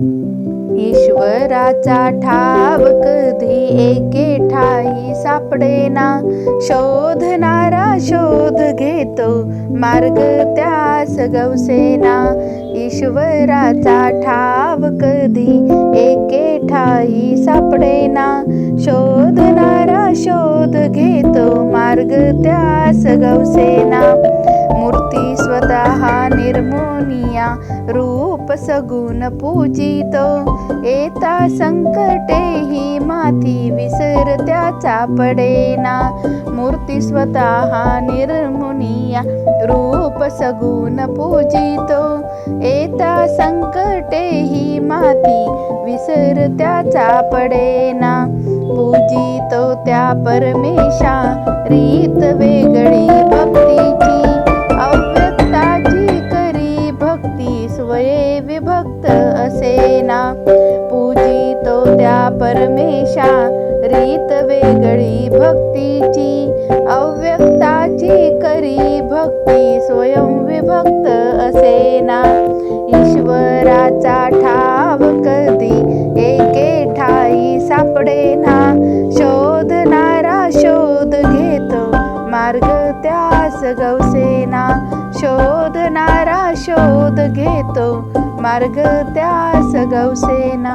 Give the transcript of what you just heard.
ईश्वराचा ठाव कधी एके ठाई सापडेना. शोधणारा शोध घेतो मार्ग त्यास गवसेना. ईश्वराचा ठाव कधी एके ठाई सापडेना. शोधणारा शोध घेतो मार्ग त्यास गवसेना. मूर्ती निर्मोनिया रूप सगुण पूजितो. येता संकटे ही माती विसर त्याचा पडेना. मूर्ती स्वतः निर्मुनिया रूप सगुण पूजितो. येता संकटे ही माती विसर त्याचा पडेना. पूजितो त्या परमेशा रीत भक्ती विभक्त असेना. पूजितो त्या परमेशा रीत वेगळी भक्तीची अव्यक्ताची करी भक्ती स्वयं विभक्त असेना. ईश्वराचा ठाव कधी एके ठाई सापडेना. शोधणारा शोध घेतो मार्ग त्यास गवसेना. शोध घेतो. मार्ग त्या सगवसेना